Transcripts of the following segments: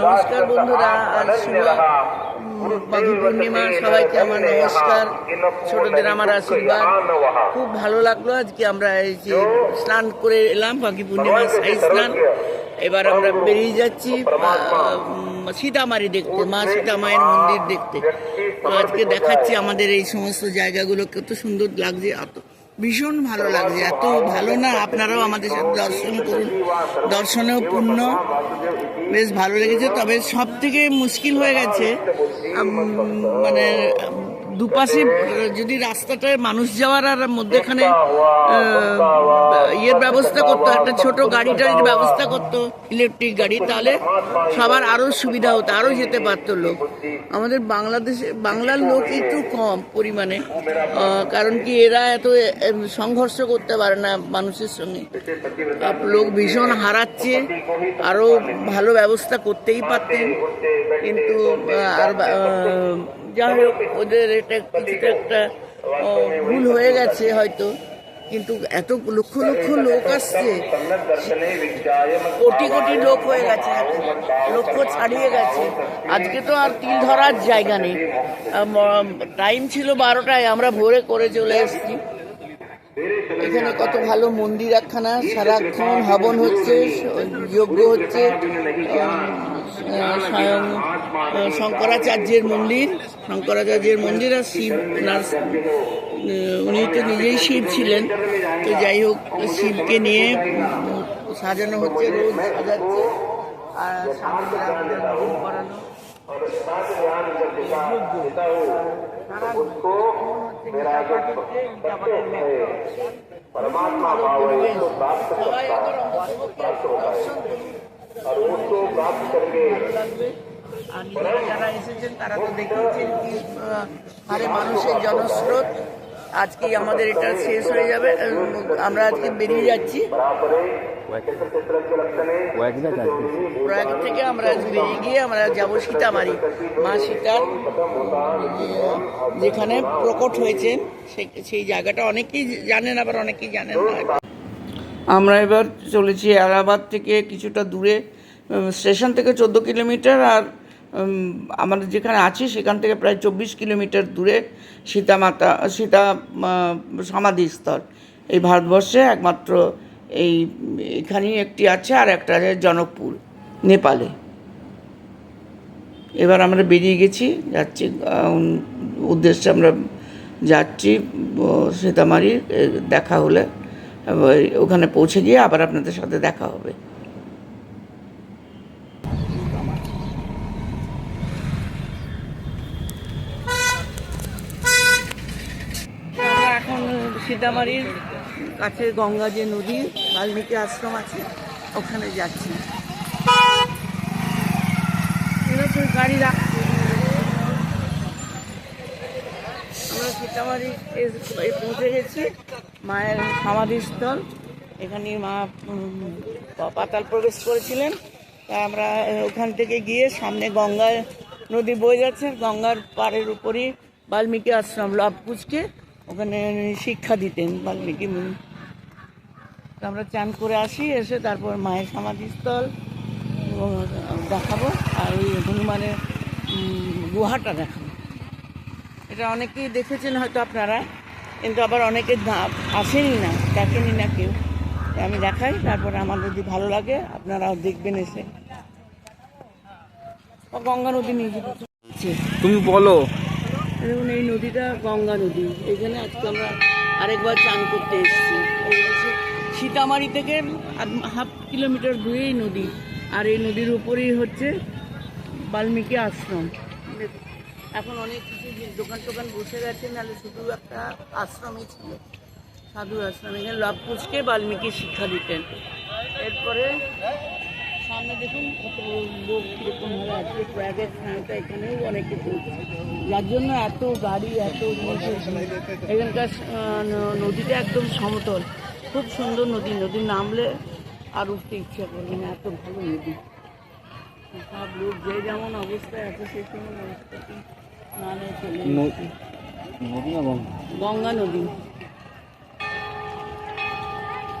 নমস্কার বন্ধুরা, আজ মাঘী পূর্ণিমা, সবাইকে আমার নমস্কার। ছোটদের আমার আশীর্বাদ। খুব ভালো লাগল আজকে আমরা এই যে স্নান করে এলাম মাঘী পূর্ণিমার সাই স্নান। এবার আমরা বেরিয়ে যাচ্ছি সীতামারি দেখতে, মা সীতামায়ের মন্দির দেখতে। তো আজকে দেখাচ্ছি আমাদের এই সমস্ত জায়গাগুলো কত সুন্দর লাগছে ভীষণ ভালো লাগছে। এত ভালো না, আপনারাও আমাদের সাথে দর্শন করুন। দর্শনেও পূর্ণ। বেশ ভালো লেগেছে। তবে সব থেকে মুশকিল হয়ে গেছে মানে দুপাশে যদি রাস্তাটায় মানুষ যাওয়ার আর মধ্যেখানে ইয়ের ব্যবস্থা করতো একটা ছোট গাড়ি টাড়ির ব্যবস্থা করতো ইলেকট্রিক গাড়ি তাহলে সবার আরও সুবিধা হতো আরও যেতে পারতো লোক। আমাদের বাংলাদেশে বাংলার লোক একটু কম পরিমাণে কারণ কি এরা এত সংঘর্ষ করতে পারে না মানুষের সঙ্গে। লোক ভীষণ হারাচ্ছে আরও ভালো ব্যবস্থা করতেই পারতেন কিন্তু আর যাই হোক, ওদের এটা কিছুটা একটা ভুল হয়ে গেছে হয়তো। কিন্তু এত লক্ষ লক্ষ লোক আসছে, কোটি কোটি লোক হয়ে গেছে। লক্ষ ছাড়িয়ে গেছে। আজকে তো আর তিল ধরার জায়গা নেই। টাইম ছিল বারোটায়, আমরা ভোরে করে চলে এসেছি। এখানে কত ভালো মন্দির একখানা, সারাক্ষণ হবন হচ্ছে, যজ্ঞ হচ্ছে স্বয়ং শঙ্করাচার্যের মন্দির। শঙ্করাচার্যের মন্দির আর শিব ওনার উনি তো নিজেই শিব ছিলেন তো যাই হোক শিবকে নিয়ে সাজানো হচ্ছে রোজ সাজাচ্ছে আর যারা এসেছেন, তারা তো দেখেছেন কি হারে মানুষের জনস্রোত। আজকেই আমাদের এটা শেষ হয়ে যাবে। আমরা আজকে বেরিয়ে যাচ্ছি। প্রয়াগ থেকে আমরা বেরিয়ে গিয়ে আমরা যাব সীতামারি। মা সীতার যেখানে প্রকট হয়েছেন সেই জায়গাটা অনেকেই জানেন, আবার অনেকেই জানেন না। আমরা এবার চলেছি এলাহাবাদ থেকে কিছুটা দূরে স্টেশন থেকে চোদ্দ কিলোমিটার আর আমাদের যেখানে আছি, সেখান থেকে প্রায় চব্বিশ কিলোমিটার দূরে সীতামাতা, সীতা সমাধিস্থল এই ভারতবর্ষে একমাত্র এই, এখানেই একটি আছে আর একটা আছে জনকপুর, নেপালে। এবার আমরা বেরিয়ে গেছি, যাচ্ছি উদ্দেশ্যে আমরা যাচ্ছি সীতামারির দেখা হলে। ওখানে পৌঁছে গিয়ে আবার আপনাদের সাথে দেখা হবে আমরা এখন সীতামারির কাছে গঙ্গা যে নদী, বাল্মীকি আশ্রম আছে, ওখানে যাচ্ছি। গাড়ি রাখছে। আমরা সীতামারি পৌঁছে গেছি, মায়ের সমাধিস্থল। এখানে মা পাতাল প্রবেশ করেছিলেন। তা আমরা ওখান থেকে গিয়ে সামনে গঙ্গা নদী বয়ে যাচ্ছে। গঙ্গার পাড়ের উপরই বাল্মীকি আশ্রম, লবকুচকে। ওখানে শিক্ষা দিতেন বাল্মীকি মুনি। আমরা চান করে আসি, এসে তারপর মায়ের সমাধিস্থল দেখাবো, আর ওই হনুমানের গুহাটা দেখাবো। এটা অনেকেই দেখেছেন হয়তো আপনারা, কিন্তু আবার অনেকে আসেনি না, দেখেনি না কেউ। আমি দেখাই, তারপরে আমার যদি ভালো লাগে, আপনারাও দেখবেন এসে। গঙ্গা নদী নিয়ে তুমি বলো দেখুন, এই নদীটা গঙ্গা নদী। এখানে আজকে আমরা আরেকবার চান করতে এসেছি। সীতামারি থেকে হাফ কিলোমিটার দূরেই নদী। আর এই নদীর উপরেই হচ্ছে বাল্মীকি আশ্রম। এখন অনেক কিছু দোকান টোকান বসে গেছে, নাহলে শুধু একটা আশ্রমই ছিল। সাধু আশ্রম। এখানে লব কুচকে বাল্মীকি শিক্ষা দিতেন। এরপরে সামনে দেখুন কত লোক কীরকম ভাবে আছে প্রয়াগের স্নানটা এখানেও অনেকে করছে যার জন্য এত গাড়ি এত এখানকার নদীটা একদম সমতল। খুব সুন্দর নদী। নদী নামলে আর উঠতে ইচ্ছা করবে না এত ভালো নদী। সব লোক যে যেমন অবস্থায় আছে সেই তেমন অবস্থাতেই স্নানে চলে গঙ্গা নদী।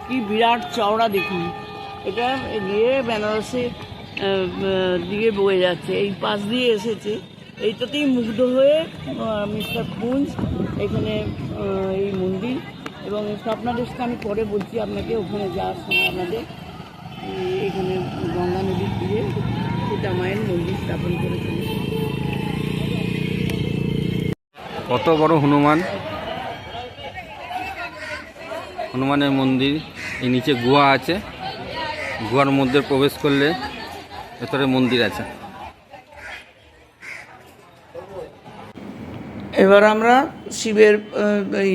কি বিরাট চওড়া দেখুন। এটা গিয়ে বেনারসে দিয়ে বয়ে যাচ্ছে। এই পাশ দিয়ে এসেছে। এইটাতেই মুগ্ধ হয়ে মিস্টার কুঞ্জ এখানে এই মন্দির। এবং স্বপ্নাদেশকে আমি পরে বলছি, আপনাকে ওখানে যাওয়ার সময় আপনাদের এখানে গঙ্গা নদীর দিয়ে সীতা মায়ের মন্দির স্থাপন করেছেন। কত বড় হনুমান? হনুমানের মন্দির এই নিচে গুহা আছে। গুহার মধ্যে প্রবেশ করলে ভেতরে মন্দির আছে। এবার আমরা শিবের এই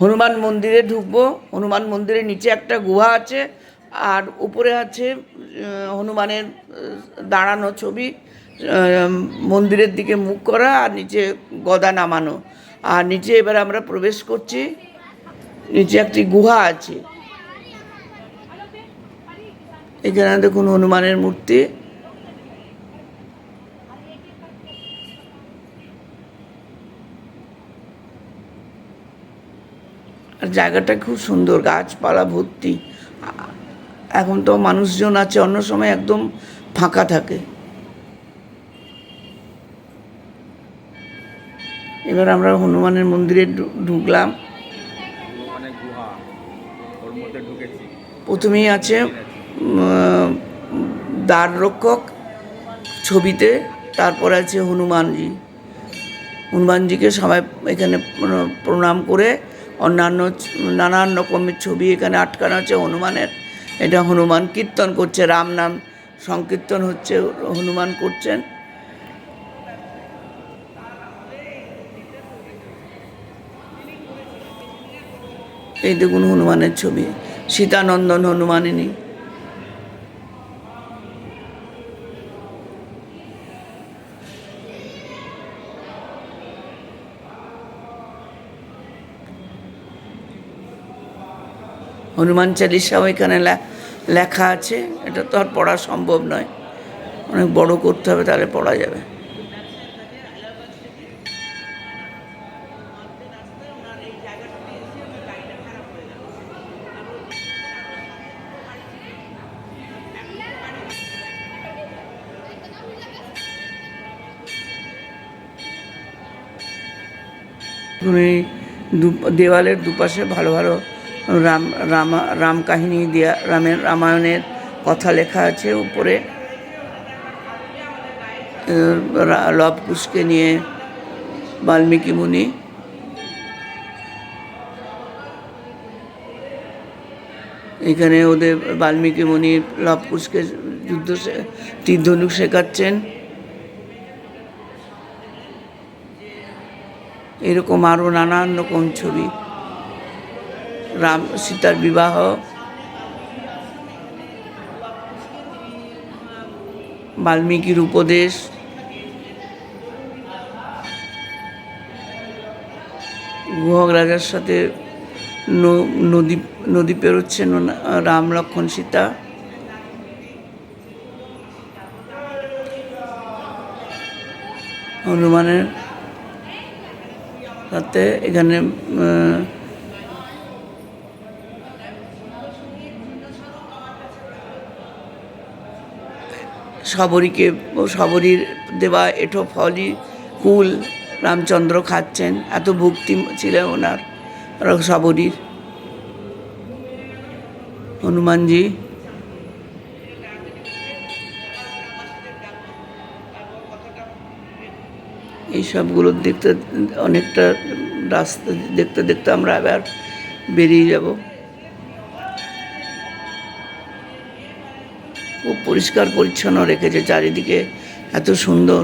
হনুমান মন্দিরে ঢুকবো। হনুমান মন্দিরের নিচে একটা গুহা আছে, আর উপরে আছে হনুমানের দাঁড়ানো ছবি মন্দিরের দিকে মুখ করা আর নিচে গদা নামানো। আর নিচে এবার আমরা প্রবেশ করছি। নিচে একটি গুহা আছে। এখানে দেখুন হনুমানের মূর্তি? আর জায়গাটা খুব সুন্দর গাছপালা ভর্তি। এখন তো মানুষজন আছে অন্য সময় একদম ফাঁকা থাকে। এবার আমরা হনুমানের মন্দিরে ঢুকলাম। প্রথমেই আছে উম, দ্বার রক্ষক ছবিতে তারপর আছে হনুমানজি। হনুমানজিকে সবাই এখানে প্রণাম করে অন্যান্য নানান রকমের ছবি এখানে আটকানো আছে হনুমানের। এটা হনুমান কীর্তন করছে রাম নাম সংকীর্তন হচ্ছে হনুমান করছেন। এই দেখুন হনুমানের ছবি সীতানন্দন হনুমানিনী। হনুমান চালিসাও এখানে লেখা আছে। এটা তো আর পড়া সম্ভব নয়। অনেক বড় করতে হবে, তাহলে পড়া যাবে। দেওয়ালের দুপাশে ভালো ভালো রাম রামা রাম কাহিনী দেয়া রামের রামায়ণের কথা লেখা আছে উপরে। আহ, রা- লব কুশকে নিয়ে বাল্মীকি মুনি। এখানে ওদের বাল্মীকি মুনি লব কুশকে যুদ্ধ শে- তীর ধনুক শেখাচ্ছেন। এরকম আরও নানান রকম ছবি। রাম সীতার বিবাহ। বাল্মীকির উপদেশ। গুহক রাজার সাথে নদী নদী পেরোচ্ছেন রাম লক্ষণ সীতা। হনুমানের সাথে এখানে আহ, শবরীর দেওয়া এঠো ফলই কুল রামচন্দ্র খাচ্ছেন। এত ভক্তি ছিল ওনার শবরীর। হনুমানজি। এই সবগুলো দেখতে অনেকটা রাস্তা দেখতে দেখতে আমরা আবার বেরিয়ে যাব। খুব পরিষ্কার পরিচ্ছন্ন রেখেছে চারিদিকে এত সুন্দর।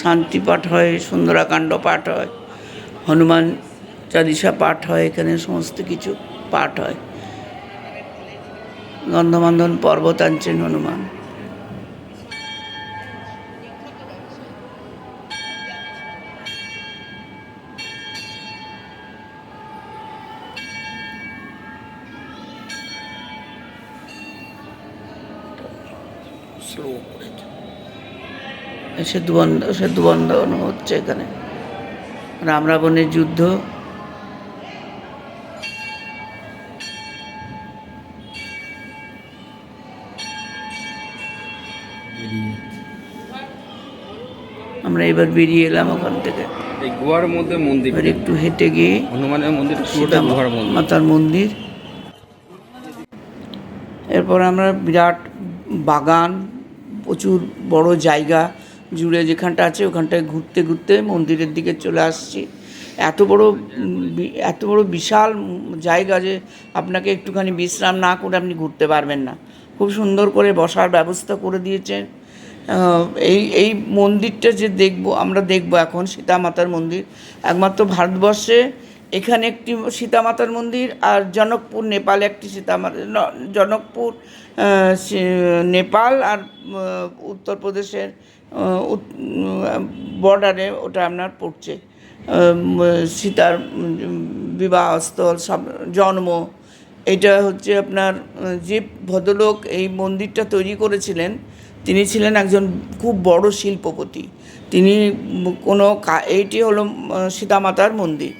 শান্তি পাঠ হয়, সুন্দরাকাণ্ড পাঠ হয়, হনুমান চালিসা পাঠ হয়, এখানে সমস্ত কিছু পাঠ হয়। গন্ধমান্ধন পর্বতাঞ্চেন হনুমান। সেতু বন্ধ সেতু বন্ধন হচ্ছে এখানে। রাম রাবণের যুদ্ধ। আমরা এবার বেরিয়ে এলাম ওখান থেকে। এই গুহার মধ্যে মন্দির। একটু হেঁটে গিয়ে হনুমানের মন্দির পুরোটা সীতা গুহার মন্দির। মাতার মন্দির। এরপর আমরা বিরাট বাগান প্রচুর বড় জায়গা। জুড়ে যেখানটা আছে, ওখানটায় ঘুরতে ঘুরতে মন্দিরের দিকে চলে আসছি। এত বড় এত বড় বিশাল জায়গা যে আপনাকে একটুখানি বিশ্রাম না করে আপনি ঘুরতে পারবেন না। খুব সুন্দর করে বসার ব্যবস্থা করে দিয়েছেন। এই এই মন্দিরটা যে দেখব, আমরা দেখব এখন সীতা মাতার মন্দির। একমাত্র ভারতবর্ষে এখানে একটি সীতা মাতার মন্দির আর জনকপুর, নেপালে একটি সীতা মা- জনকপুর নেপাল আর উত্তরপ্রদেশের বর্ডারে ওটা আপনার পড়ছে। সীতার বিবাহস্থল, সব জন্ম। এটা হচ্ছে আপনার, যে ভদ্রলোক এই মন্দিরটা তৈরি করেছিলেন, তিনি ছিলেন একজন খুব বড় শিল্পপতি। তিনি কোনো এইটি হলো সীতামাতার মন্দির।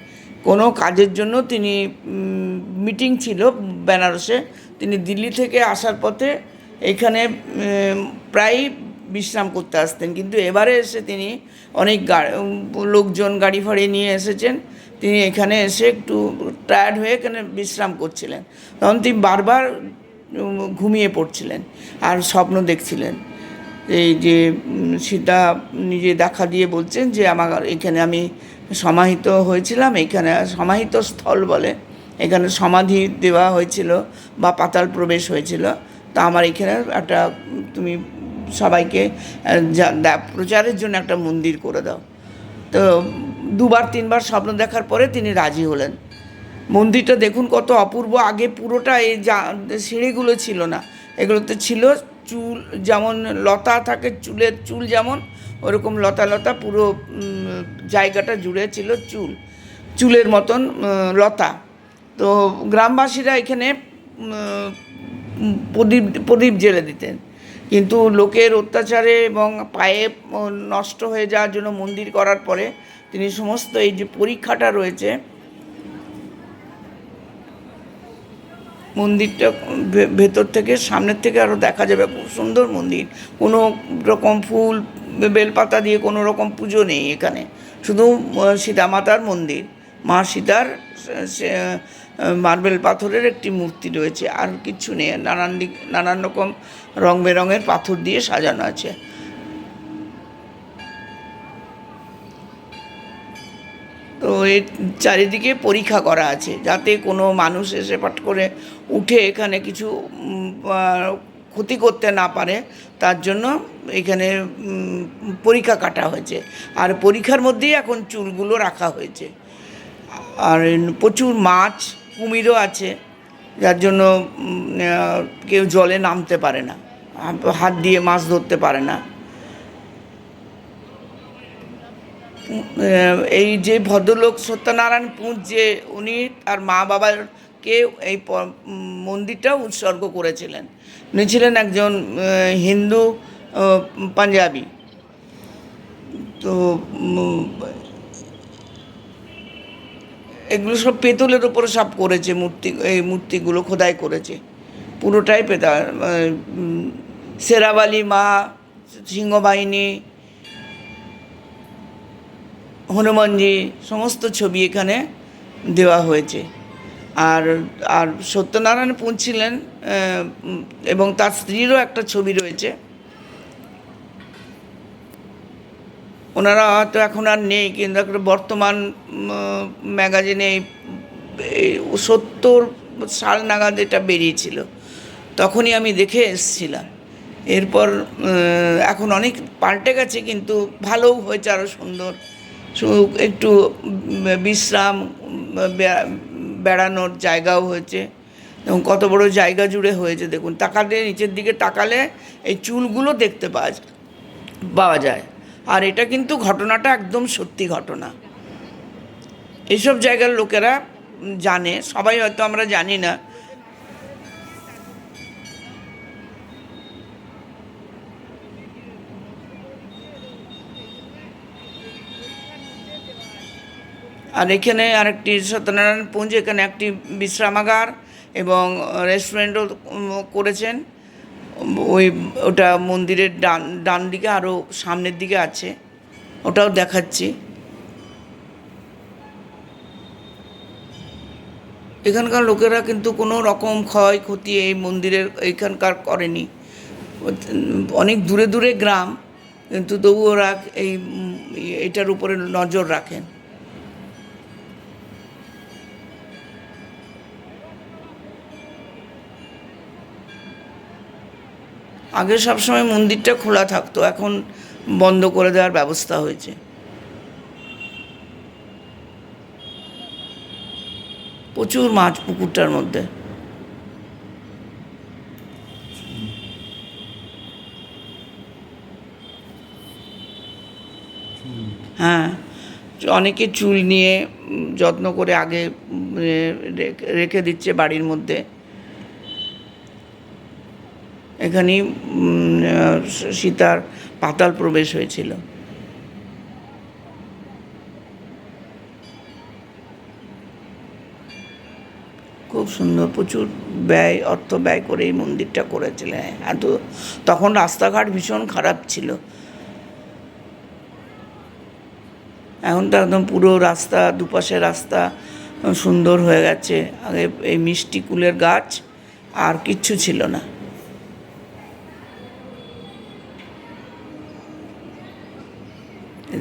কোনো কাজের জন্য তিনি মিটিং ছিল বেনারসে। তিনি দিল্লি থেকে আসার পথে এখানে প্রায় বিশ্রাম করতে আসতেন। কিন্তু এবারে এসে তিনি অনেক লোকজন গাড়ি ফাড়ি নিয়ে এসেছেন। তিনি এখানে এসে একটু টায়ার্ড হয়ে এখানে বিশ্রাম করছিলেন। তখন তিনি বারবার ঘুমিয়ে পড়ছিলেন আর স্বপ্ন দেখছিলেন। এই যে সীতা নিজে দেখা দিয়ে বলছেন যে, আমার এখানে আমি সমাহিত হয়েছিলাম, এখানে সমাহিত স্থল বলে। এখানে সমাধি দেওয়া হয়েছিল বা পাতাল প্রবেশ হয়েছিল। তা আমার এখানে একটা, তুমি সবাইকে প্রচারের জন্য একটা মন্দির করে দাও। তো দুবার, তিনবার স্বপ্ন দেখার পরে তিনি রাজি হলেন। মন্দিরটা দেখুন কত অপূর্ব। আগে পুরোটা এই যা, সিঁড়িগুলো ছিল না। এগুলোতে ছিল চুল, যেমন লতা থাকে, চুলের চুল যেমন, ওরকম লতা লতা পুরো জায়গাটা জুড়ে ছিল চুল, চুলের মতন লতা। তো গ্রামবাসীরা এখানে প্রদীপ প্রদীপ জেলে দিতেন। কিন্তু লোকের অত্যাচারে এবং পায়ে নষ্ট হয়ে যাওয়ার জন্য মন্দির করার পরে তিনি সমস্ত এই যে পরীক্ষাটা রয়েছে, মন্দিরটা ভেতর থেকে সামনের থেকে আরও দেখা যাবে। খুব সুন্দর মন্দির। কোনো রকম ফুল বেলপাতা দিয়ে কোনো রকম পুজো নেই এখানে। শুধু সীতামাতার মন্দির। মা সীতার মার্বেল পাথরের একটি মূর্তি রয়েছে। আর কিছু নেই। নানান দিক, নানান রকম রং বেরঙের পাথর দিয়ে সাজানো আছে। তো এর চারিদিকে পরীক্ষা করা আছে, যাতে কোনো মানুষ এসে পাট করে উঠে এখানে কিছু ক্ষতি করতে না পারে। তার জন্য এখানে পরীক্ষা কাটা হয়েছে। আর পরীক্ষার মধ্যেই এখন চুলগুলো রাখা হয়েছে। আর প্রচুর মাছ, কুমিরও আছে। যার জন্য কেউ জলে নামতে পারে না, হাত দিয়ে মাছ ধরতে পারে না। এই যে ভদ্রলোক সত্যনারায়ণ পুঁজ যে উনি তার মা বাবাকে এই মন্দিরটা উৎসর্গ করেছিলেন। উনি ছিলেন একজন হিন্দু পাঞ্জাবি। তো এগুলো সব পেতলের ওপরে সব করেছে মূর্তি এই মূর্তিগুলো খোদাই করেছে। পুরোটাই পেতা সেরাবালি মা সিংহবাহিনী হনুমানজি সমস্ত ছবি এখানে দেওয়া হয়েছে। আর আর সত্যনারায়ণ পুঁজ ছিলেন আহ, উম, এবং তার স্ত্রীরও একটা ছবি রয়েছে। ওনারা হয়তো এখন আর নেই, কিন্তু একটা বর্তমান ম্যাগাজিনে সত্তর সাল নাগাদ এটা বেরিয়েছিল। তখনই আমি দেখে এসছিলাম। এরপর এখন অনেক পাল্টে গেছে, কিন্তু ভালোও হয়েছে আরও সুন্দর। একটু বিশ্রাম বেড়ানোর জায়গাও হয়েছে। এবং কত বড় জায়গা জুড়ে হয়েছে, দেখুন। তাকালে, নিচের দিকে তাকালে এই চুলগুলো দেখতে পাওয়া যায় পাওয়া যায়। আর এটা কিন্তু ঘটনাটা একদম সত্যি ঘটনা। এইসব জায়গার লোকেরা জানে, সবাই হয়তো আমরা জানি না। আর এখানে আরেকটি সত্যনারায়ণ পুঞ্জ, এখানে একটি বিশ্রামাগার এবং রেস্টুরেন্টও করেছেন। ওই, ওটা মন্দিরের ডান ডান দিকে আরও সামনের দিকে আছে। ওটাও দেখাচ্ছি। এখানকার লোকেরা কিন্তু কোনো রকম ক্ষয়ক্ষতি এই মন্দিরের, এইখানকার করেনি। অনেক দূরে দূরে গ্রাম, কিন্তু তবু ওরা এই এটার উপরে নজর রাখেন। আগে সবসময় মন্দিরটা খোলা থাকতো, এখন বন্ধ করে দেওয়ার ব্যবস্থা হয়েছে। প্রচুর মাছ পুকুরটার মধ্যে। হ্যাঁ অনেকে চুল নিয়ে যত্ন করে আগে রে- রেখে দিচ্ছে বাড়ির মধ্যে। এখানেই সীতার পাতাল প্রবেশ হয়েছিল। খুব সুন্দর, প্রচুর ব্যয়, অর্থ ব্যয় করে এই মন্দিরটা করেছিলেন এত, তখন রাস্তাঘাট ভীষণ খারাপ ছিল। এখন তো একদম পুরো রাস্তা দুপাশে রাস্তা, সুন্দর হয়ে গেছে। আগে এই মিষ্টি কুলের গাছ আর কিচ্ছু ছিল না।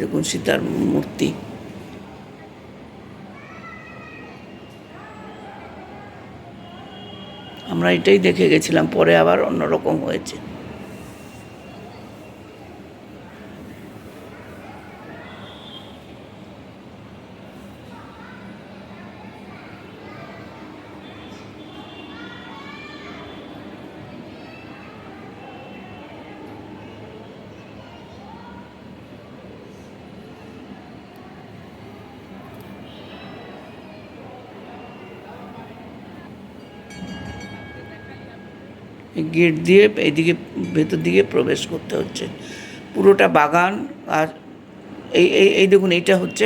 দেখুন সীতার মূর্তি। আমরা এটাই দেখে গেছিলাম পরে আবার অন্যরকম হয়েছে। গেট দিয়ে এইদিকে, ভেতর দিকে প্রবেশ করতে হচ্ছে। পুরোটা বাগান আর এই এই দেখুন, এইটা হচ্ছে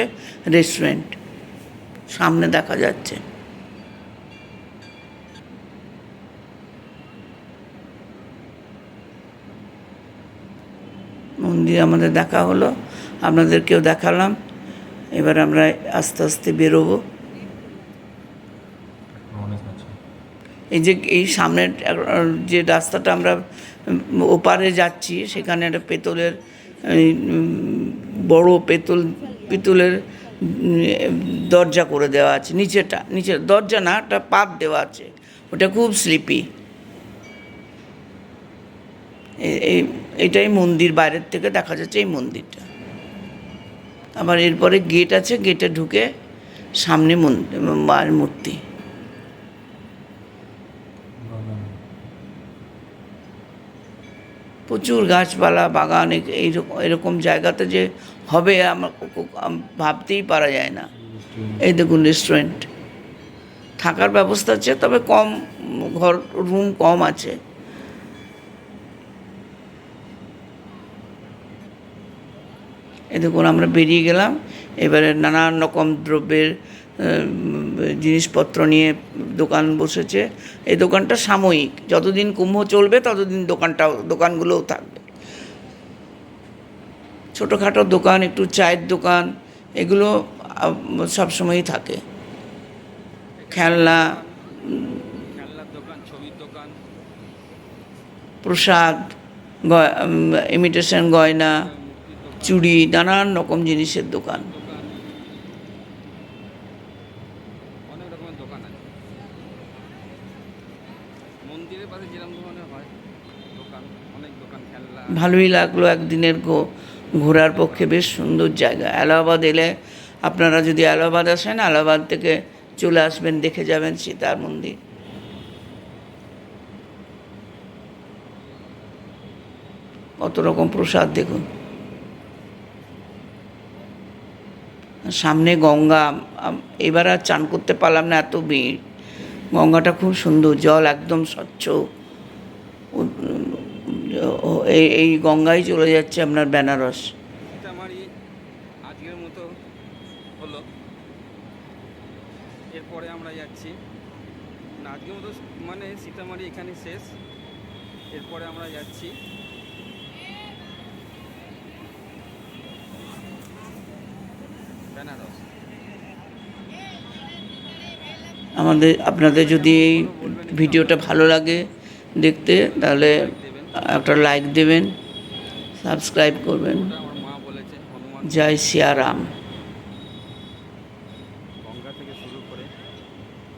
রেস্টুরেন্ট সামনে দেখা যাচ্ছে। মন্দির আমাদের দেখা হলো। আপনাদেরকেও দেখালাম। এবার আমরা আস্তে আস্তে বেরোবো অনেক আছে এই যে এই সামনের, যে রাস্তাটা আমরা ওপারে যাচ্ছি, সেখানে একটা পেতলের বড় পেতল, পিতলের দরজা করে দেওয়া আছে, নিচেটা, নিচে, দরজা না, একটা পাত দেওয়া আছে, ওটা খুব স্লিপি। এই এটাই মন্দির, বাইরের থেকে দেখা যাচ্ছে এই মন্দিরটা। আবার এরপরে গেট আছে, গেটে ঢুকে সামনে মন্দির মায়ের মূর্তি। প্রচুর গাছপালা, বাগান, এ- এইরকম, এরকম জায়গাতে যে হবে, আমার ভাবতেই পারা যায় না। এই দেখুন রেস্টুরেন্ট থাকার ব্যবস্থা আছে, তবে কম, ঘর রুম কম আছে। এ দেখুন, আমরা বেরিয়ে গেলাম। এবারে নানান রকম দ্রব্যের জিনিসপত্র নিয়ে দোকান বসেছে। এই দোকানটা সাময়িক। যতদিন কুম্ভ চলবে ততদিন দোকানটাও দোকানগুলোও থাকবে। ছোটোখাটো দোকান একটু চায়ের দোকান এগুলো সবসময়ই থাকে। খেলনা খেলনার দোকান ছবির দোকান। প্রসাদ ইমিটেশন গয়না চুড়ি নানান রকম জিনিসের দোকান অনেক রকমের দোকান আছে ভালোই লাগল একদিনের গো, ঘোরার পক্ষে, বেশ সুন্দর জায়গা। এলাহাবাদ এলে আপনারা যদি এলাহাবাদ আসেন, এলাহাবাদ থেকে চলে আসবেন, দেখে যাবেন সীতার মন্দির। কত রকম প্রসাদ দেখুন। সামনে গঙ্গা এবার আর চান করতে পারলাম না, এত ভিড়। গঙ্গাটা খুব সুন্দর, জল একদম স্বচ্ছ। এই গঙ্গায় চলে যাচ্ছে আপনার বেনারস। আজকের মতো হলো। এরপরে আমরা যাচ্ছি। না, আজকের মতো মানে সীতামারি এখানে শেষ। এরপরে আমরা যাচ্ছি। বেনারস। আমাদের আপনাদের যদি এই ভিডিওটা ভালো লাগে দেখতে তাহলে একটা লাইক দেবেন সাবস্ক্রাইব করবেন। জয় সিয়ারাম। গঙ্গা থেকে শুরু করে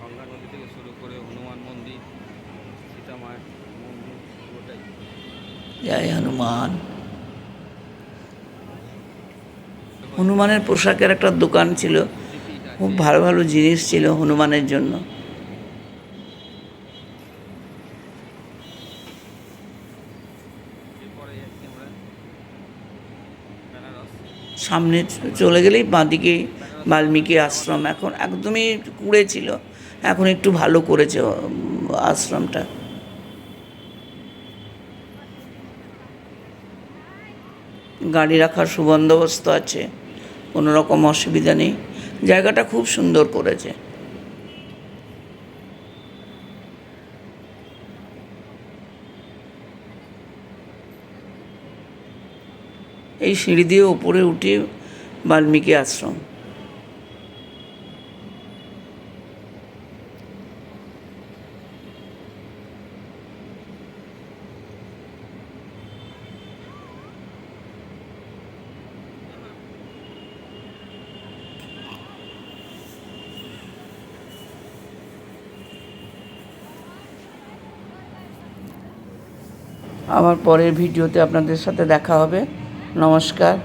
গঙ্গা নদী থেকে শুরু করে হনুমান মন্দির সীতামার মন্দির পুরোটাই। জয় হনুমান। হনুমানের পোশাকের একটা দোকান ছিল। খুব ভালো ভালো জিনিস ছিল হনুমানের জন্য। সামনে চলে গেলেই বাঁদিকে বাল্মীকি আশ্রম এখন একদমই কুড়ে ছিল এখন একটু ভালো করেছে আশ্রমটা। গাড়ি রাখার সুবন্দোবস্ত আছে কোনো রকম অসুবিধা নেই। জায়গাটা খুব সুন্দর করেছে। এই সিঁড়ি দিয়ে ওপরে উঠে বাল্মীকি আশ্রম আবার পরের ভিডিওতে আপনাদের সাথে দেখা হবে। নমস্কার।